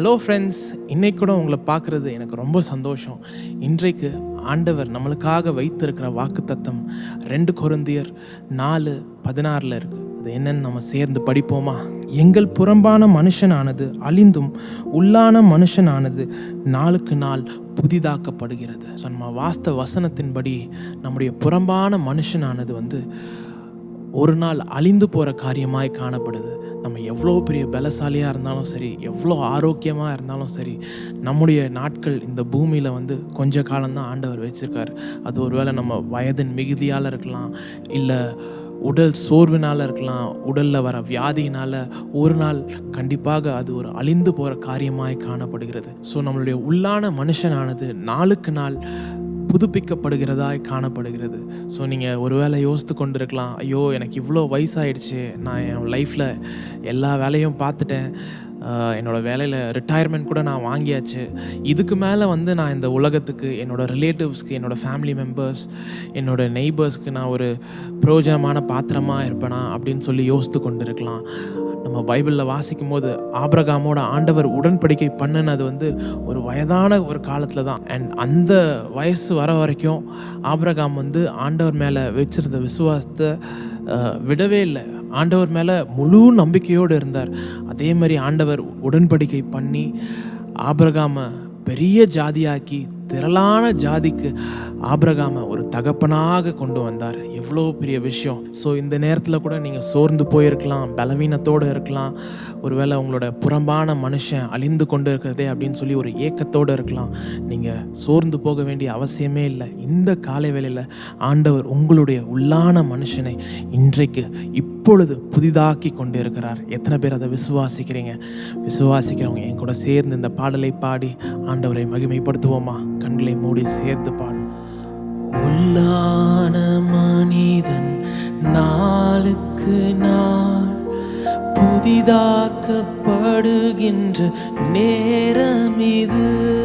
Hello friends இன்றைக்கு கூட உங்களை பார்க்குறது எனக்கு ரொம்ப சந்தோஷம். இன்றைக்கு ஆண்டவர் நம்மளுக்காக வைத்திருக்கிற வாக்குத்தத்தம் ரெண்டு குருந்தியர் நாலு பதினாறில் இருக்குது அது என்னன்னு நம்ம சேர்ந்து படிப்போமா? எங்கள் புறம்பான மனுஷனானது அழிந்தும் உள்ளான மனுஷனானது நாளுக்கு நாள் புதிதாக்கப்படுகிறது. ஸோ நம்ம வாஸ்த வசனத்தின்படி நம்முடைய புறம்பான மனுஷனானது வந்து ஒரு நாள் அழிந்து போகிற காரியமாய் காணப்படுது. நம்ம எவ்வளோ பெரிய பலசாலியாக இருந்தாலும் சரி எவ்வளோ ஆரோக்கியமாக இருந்தாலும் சரி நம்முடைய நாட்கள் இந்த பூமியில் வந்து கொஞ்ச காலம்தான் ஆண்டவர் வச்சுருக்கார். அது ஒருவேளை நம்ம வயதின் மிகுதியால் இருக்கலாம் இல்லை உடல் சோர்வினால் இருக்கலாம் உடலில் வர வியாதியினால் ஒரு நாள் கண்டிப்பாக அது ஒரு அழிந்து போகிற காரியமாய் காணப்படுகிறது. ஸோ நம்மளுடைய உள்ளான மனுஷனானது நாளுக்கு நாள் புதுப்பிக்கப்படுகிறதாய் காணப்படுகிறது. ஸோ நீங்கள் ஒரு வேலை யோசித்து கொண்டு இருக்கலாம் ஐயோ எனக்கு இவ்வளோ வயசாயிடுச்சு. நான் என் லைஃப்பில் எல்லா வேலையும் பார்த்துட்டேன். என்னோடய வேலையில் ரிட்டையர்மெண்ட் கூட நான் வாங்கியாச்சு. இதுக்கு மேலே வந்து நான் இந்த உலகத்துக்கு என்னோடய ரிலேட்டிவ்ஸ்க்கு என்னோடய ஃபேமிலி மெம்பர்ஸ் என்னோட நெய்பர்ஸ்க்கு நான் ஒரு பிரயோஜனமான பாத்திரமாக இருப்பேனா? அப்படின்னு சொல்லி யோசித்து கொண்டு இருக்கலாம் நம்ம பைபிளில் வாசிக்கும் போது ஆபிரகாமோட ஆண்டவர் உடன்படிக்கை பண்ணினது வந்து ஒரு வயதான ஒரு காலத்தில் தான். அண்ட் அந்த வயசு வர வரைக்கும் ஆபிரகாம் வந்து ஆண்டவர் மேலே வச்சிருந்த விசுவாசத்தை விடவே இல்லை. ஆண்டவர் மேலே முழு நம்பிக்கையோடு இருந்தார். அதே மாதிரி ஆண்டவர் உடன்படிக்கை பண்ணி ஆபிரகாமை பெரிய ஜாதியாக்கி திரளான ஜாதிக்கு ஆபிரகாம ஒரு தகப்பனாக கொண்டு வந்தார். எவ்வளோ பெரிய விஷயம். ஸோ இந்த நேரத்தில் கூட நீங்கள் சோர்ந்து போயிருக்கலாம் பலவீனத்தோடு இருக்கலாம் ஒருவேளை உங்களோட புறம்பான மனுஷன் அழிந்து கொண்டு இருக்கிறதே அப்படின்னு சொல்லி ஒரு ஏக்கத்தோடு இருக்கலாம். நீங்கள் சோர்ந்து போக வேண்டிய அவசியமே இல்லை. இந்த காலை வேளையில் ஆண்டவர் உங்களுடைய உள்ளான மனுஷனை இன்றைக்கு இப்பொழுது புதிதாக்கி கொண்டிருக்கிறார். எத்தனை பேர் அதை விசுவாசிக்கிறீங்க? விசுவாசிக்கிறவங்க என் கூட சேர்ந்து இந்த பாடலை பாடி ஆண்டவரை மகிமைப்படுத்துவோமா? கண்களை மூடி சேர்ந்து பாடும் உள்ளான மனிதன் நாளுக்கு நாள் புதிதாக்கப்படுகின்ற நேரம் இது.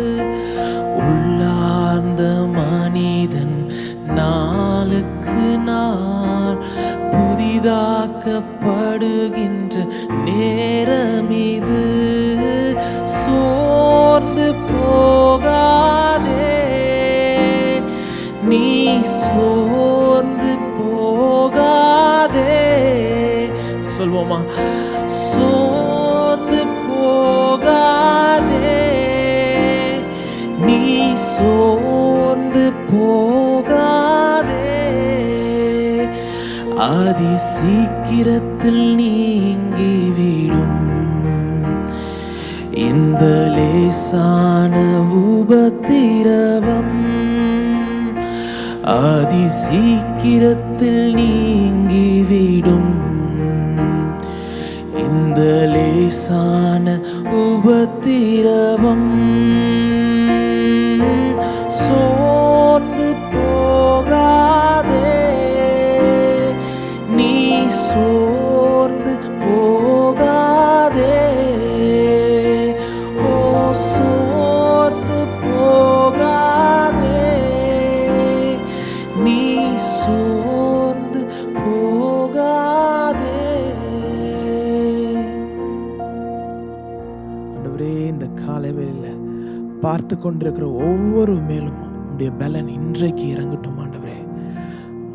புதிதாக்கப்படுகின்ற நேரம் இது சோர்ந்து போகாதே. நீ சோர்ந்து போகாதே. சொல்வோமா? சோர்ந்து போகாதே. நீ சோர்ந்து போ அதி சீக்கிரத்தில் நீங்கிவிடும் இந்த லேசான உபத்திரவம் அதி சீக்கிரத்தில் நீங்கிவிடும் இந்த லேசான உபத்திரவம் ஆண்டவரே இந்த காலை பார்த்து கொண்டிருக்கிற ஒவ்வொரு மேலும் உடைய பலன் இன்றைக்கு இறங்கட்டும் ஆண்டவரே.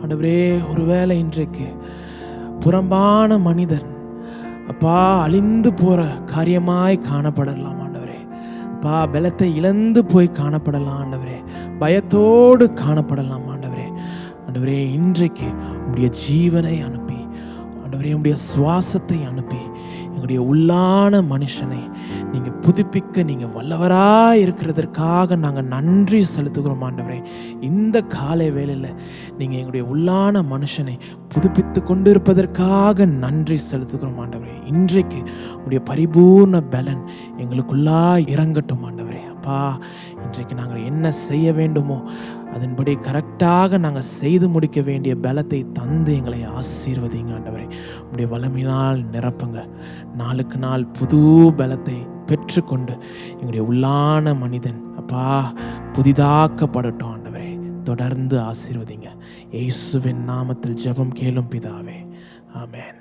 ஆண்டவரே ஒருவேளை இன்றைக்கு புறம்பான மனிதன் அப்பா அழிந்து போகிற காரியமாய் காணப்படலாம் ஆண்டவரே. அப்பா பலத்தை இழந்து போய் காணப்படலாம் ஆண்டவரே. பயத்தோடு காணப்படலாம் ஆண்டவரே. ஆண்டவரே இன்றைக்கு உடைய ஜீவனை அனுப்ப ஆண்டவரே உடைய சுவாசத்தை அனுப்பி எங்களுடைய உள்ளான மனுஷனை நீங்கள் புதுப்பிக்க நீங்கள் வல்லவராக இருக்கிறதற்காக நாங்கள் நன்றி செலுத்துகிறோம் ஆண்டவரே. இந்த காலை வேளையில் நீங்கள் எங்களுடைய உள்ளான மனுஷனை புதுப்பித்து கொண்டிருப்பதற்காக நன்றி செலுத்துகிறோம் ஆண்டவரே. இன்றைக்கு உடைய பரிபூர்ண பலன் எங்களுக்குள்ளா இறங்கட்டும் ஆண்டவரே. அப்பா இன்றைக்கு நாங்கள் என்ன செய்ய வேண்டுமோ அதன்படி கரெக்டாக நாங்கள் செய்து முடிக்க வேண்டிய பலத்தை தந்து எங்களை ஆசீர்வதிங்க ஆண்டவரே. உடைய வளமினால் நிரப்புங்க. நாளுக்கு நாள் புது பலத்தை பெற்றுக்கொண்டு எங்களுடைய உள்ளான மனிதன் அப்பா புதிதாக்கப்படட்டும் ஆண்டவரே. தொடர்ந்து ஆசீர்வதிங்க. இயேசுவின் நாமத்தில் ஜெபம் கேளும் பிதாவே. ஆமேன்.